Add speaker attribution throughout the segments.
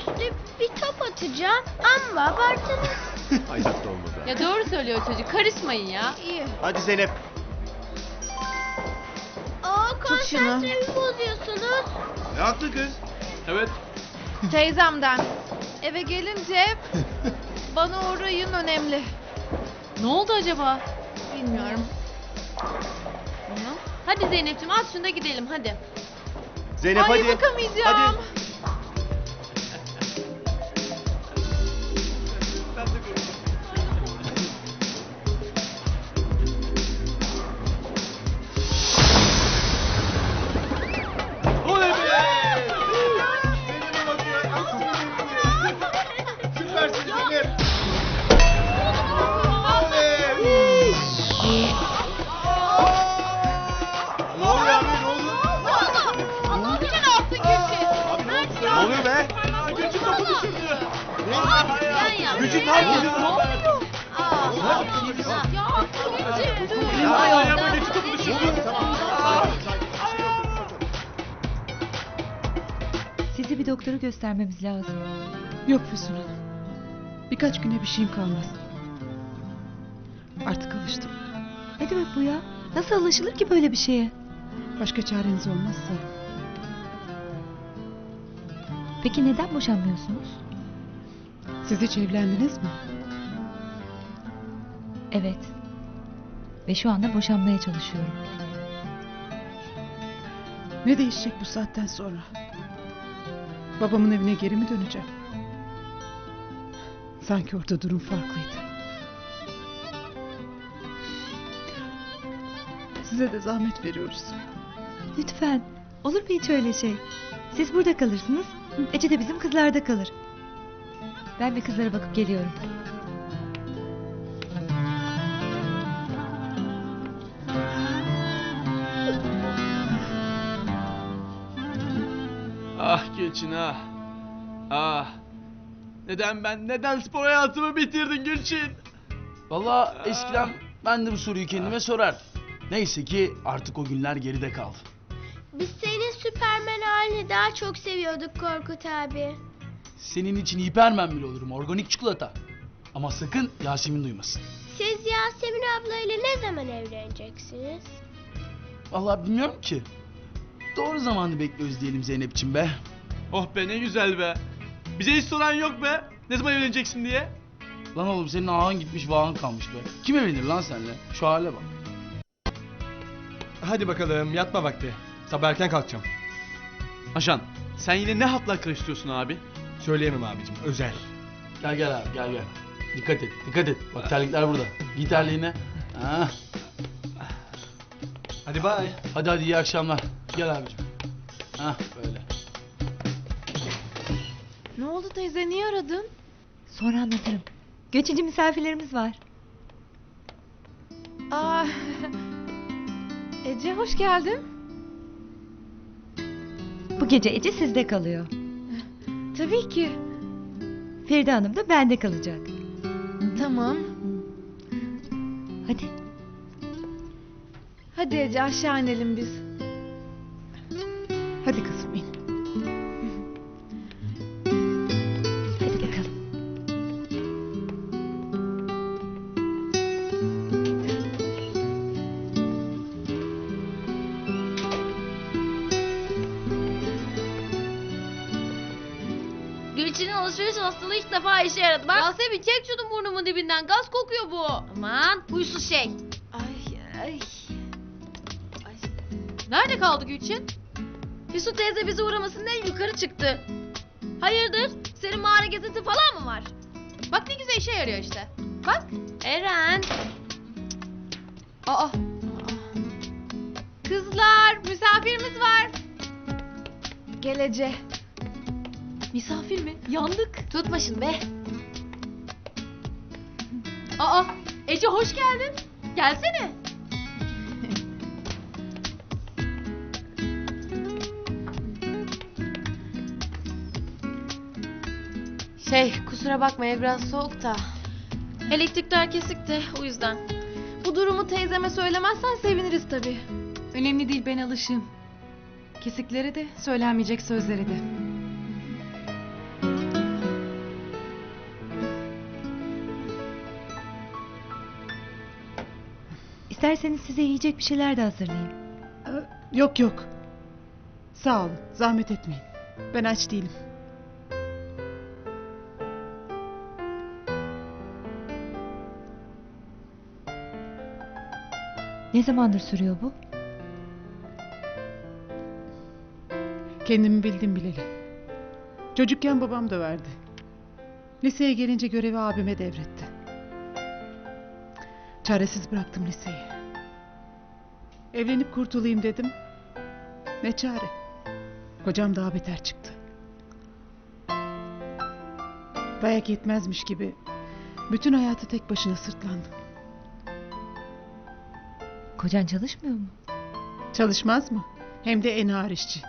Speaker 1: üstü bir top atacağım ama abartınız.
Speaker 2: Hayatta olmadı.
Speaker 3: Ya doğru söylüyor çocuk. Karışmayın ya.
Speaker 1: İyi.
Speaker 2: Hadi Zeynep.
Speaker 1: Aa
Speaker 3: şunu.
Speaker 1: konsantremi bozuyorsunuz.
Speaker 2: Ne haklı kız? Evet.
Speaker 4: Teyzemden. Eve gelince bana uğrayın önemli.
Speaker 3: Ne oldu acaba?
Speaker 4: Bilmiyorum.
Speaker 3: Hadi Zeynep'ciğim at şunu da gidelim hadi.
Speaker 2: Zeynep
Speaker 4: Ay
Speaker 2: hadi.
Speaker 4: bakamayacağım.
Speaker 2: Hadi.
Speaker 5: Doktora göstermemiz lazım.
Speaker 6: Yok Füsun Hanım. Birkaç güne bir şeyim kalmaz. Artık alıştım.
Speaker 5: Ne demek bu ya? Nasıl alışılır ki böyle bir şeye?
Speaker 6: Başka çareniz olmazsa.
Speaker 5: Peki neden boşanmıyorsunuz?
Speaker 6: Siz hiç evlendiniz mi?
Speaker 5: Evet. Ve şu anda boşanmaya çalışıyorum.
Speaker 6: Ne değişecek bu saatten sonra? Babamın evine geri mi döneceğim? Sanki orada durum farklıydı. Size de zahmet veriyoruz.
Speaker 5: Lütfen. Olur mu hiç öyle şey? Siz burada kalırsınız. Ece de bizim kızlarda kalır. Ben bir kızlara bakıp geliyorum.
Speaker 7: Ah Gülçin ah. Ah. Neden ben neden spor hayatımı bitirdin Gülçin?
Speaker 8: Valla eskiden ben de bu soruyu kendime sorardım. Neyse ki artık o günler geride kaldı.
Speaker 1: Biz senin Süpermen halini daha çok seviyorduk Korkut abi.
Speaker 8: Senin için hipermen bile olurum organik çikolata. Ama sakın Yasemin duymasın.
Speaker 1: Siz Yasemin ablayla ne zaman evleneceksiniz?
Speaker 8: Vallahi bilmiyorum ki. Doğru zamanı bekliyoruz diyelim Zeynep'ciğim be.
Speaker 7: Oh be ne güzel be. Bize hiç soran yok be. Ne zaman evleneceksin diye.
Speaker 8: Lan oğlum senin ağın gitmiş vağın kalmış be. Kim evlenir lan seninle? Şu hale bak.
Speaker 9: Hadi bakalım yatma vakti. Sabah erken kalkacağım.
Speaker 7: Ajan sen yine ne hatlar karıştırıyorsun abi?
Speaker 9: Söyleyemem abicim özel.
Speaker 8: Gel gel abi gel gel. Dikkat et dikkat et. Bak terlikler burada. Giy terliğini. Ha.
Speaker 9: Hadi bay.
Speaker 8: Hadi hadi iyi akşamlar. Gel abicim. Hah böyle.
Speaker 4: Ne oldu teyze niye aradın?
Speaker 5: Sonra anlatırım. Göçücü misafirlerimiz var.
Speaker 4: Aa, Ece hoş geldin.
Speaker 5: Bu gece Ece sizde kalıyor.
Speaker 4: Tabii ki.
Speaker 5: Feride Hanım da bende kalacak.
Speaker 4: Tamam.
Speaker 5: Hadi.
Speaker 4: Hadi Ece aşağı inelim biz.
Speaker 6: Hadi kızım in.
Speaker 5: Hadi bakalım.
Speaker 3: Gülçin'in alışveriş hastalığı ilk defa işe yaradı. Bak. Yasemin çek şunu burnumun dibinden. Gaz kokuyor bu. Aman huysuz şey.
Speaker 4: Ay ay.
Speaker 3: Nerede kaldı Gülçin? Füsun teyze bizi uğramasın diye yukarı çıktı. Hayırdır? Senin mağara gezisi falan mı var?
Speaker 4: Bak ne güzel işe yarıyor işte. Bak.
Speaker 3: Eren.
Speaker 4: Aa. Kızlar misafirimiz var. Gel Ece.
Speaker 3: Misafir mi? Yandık.
Speaker 4: Tut başını be.
Speaker 3: Aa Ece hoş geldin. Gelsene.
Speaker 4: Şey kusura bakma ev biraz soğuk da.
Speaker 3: Elektrikler kesikti o yüzden.
Speaker 4: Bu durumu teyzeme söylemezsen seviniriz tabii.
Speaker 6: Önemli değil ben alışığım. Kesikleri de söylenmeyecek sözleri de.
Speaker 5: İsterseniz size yiyecek bir şeyler de hazırlayayım.
Speaker 6: Ee, yok yok. Sağ olun. Zahmet etmeyin. Ben aç değilim.
Speaker 5: Ne zamandır sürüyor bu?
Speaker 6: Kendimi bildim bileli. Çocukken babam da verdi. Liseye gelince görevi abime devretti. Çaresiz bıraktım liseyi. Evlenip kurtulayım dedim. Ne çare. Kocam daha beter çıktı. Dayak yetmezmiş gibi bütün hayatı tek başına sırtlandım.
Speaker 5: Kocan çalışmıyor mu?
Speaker 6: Çalışmaz mı? Hem de en ağır işçi.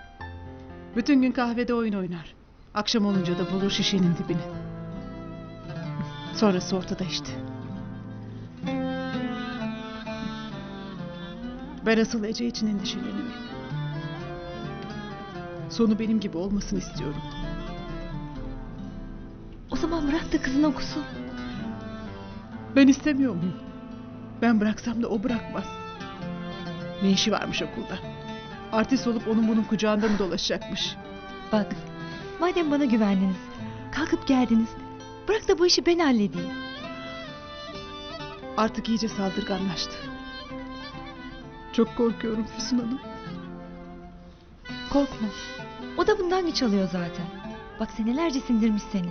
Speaker 6: Bütün gün kahvede oyun oynar. Akşam olunca da bulur şişenin dibini. Sonrası ortada işte. Ben asıl Ece için endişeleniyorum. Sonu benim gibi olmasını istiyorum.
Speaker 5: O zaman bırak da kızın okusun.
Speaker 6: Ben istemiyor muyum? Ben bıraksam da o bırakmaz. Ne işi varmış okulda? Artist olup onun bunun kucağında mı dolaşacakmış?
Speaker 5: Bak, madem bana güvendiniz, kalkıp geldiniz, bırak da bu işi ben halledeyim.
Speaker 6: Artık iyice saldırganlaştı. Çok korkuyorum Füsun Hanım.
Speaker 5: Korkma. O da bundan güç alıyor zaten. Bak senelerce sindirmiş seni.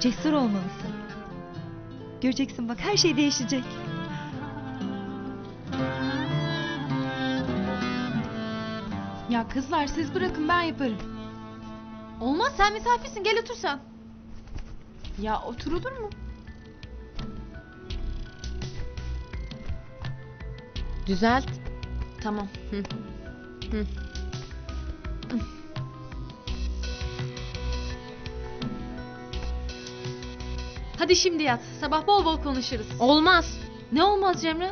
Speaker 5: Cesur olmalısın. Göreceksin bak her şey değişecek.
Speaker 4: Ya kızlar siz bırakın ben yaparım. Olmaz sen misafirsin gel otur sen. Ya oturulur mu? Düzelt. Tamam. Hadi şimdi yat. Sabah bol bol konuşuruz.
Speaker 3: Olmaz.
Speaker 4: Ne olmaz Cemre?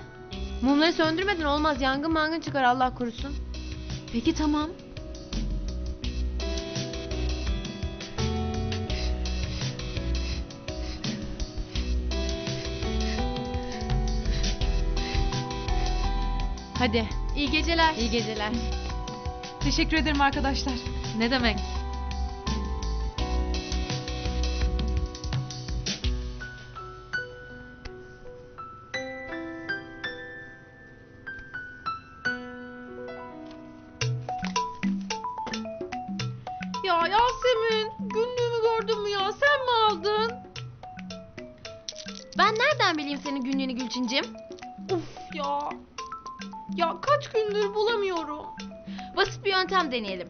Speaker 3: Mumları söndürmeden olmaz. Yangın mangın çıkar Allah korusun.
Speaker 4: Peki tamam. Hadi.
Speaker 3: İyi geceler.
Speaker 4: İyi geceler.
Speaker 6: Teşekkür ederim arkadaşlar.
Speaker 4: Ne demek?
Speaker 3: Yasemin günlüğümü gördün mü ya sen mi aldın? Ben nereden bileyim senin günlüğünü Gülçincim? Uf ya. Ya kaç gündür bulamıyorum. Basit bir yöntem deneyelim.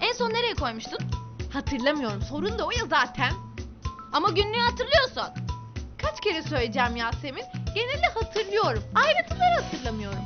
Speaker 3: En son nereye koymuştun? Hatırlamıyorum. Sorun da o ya zaten. Ama günlüğü hatırlıyorsun. Kaç kere söyleyeceğim Yasemin? Genelde hatırlıyorum. Ayrıntıları hatırlamıyorum.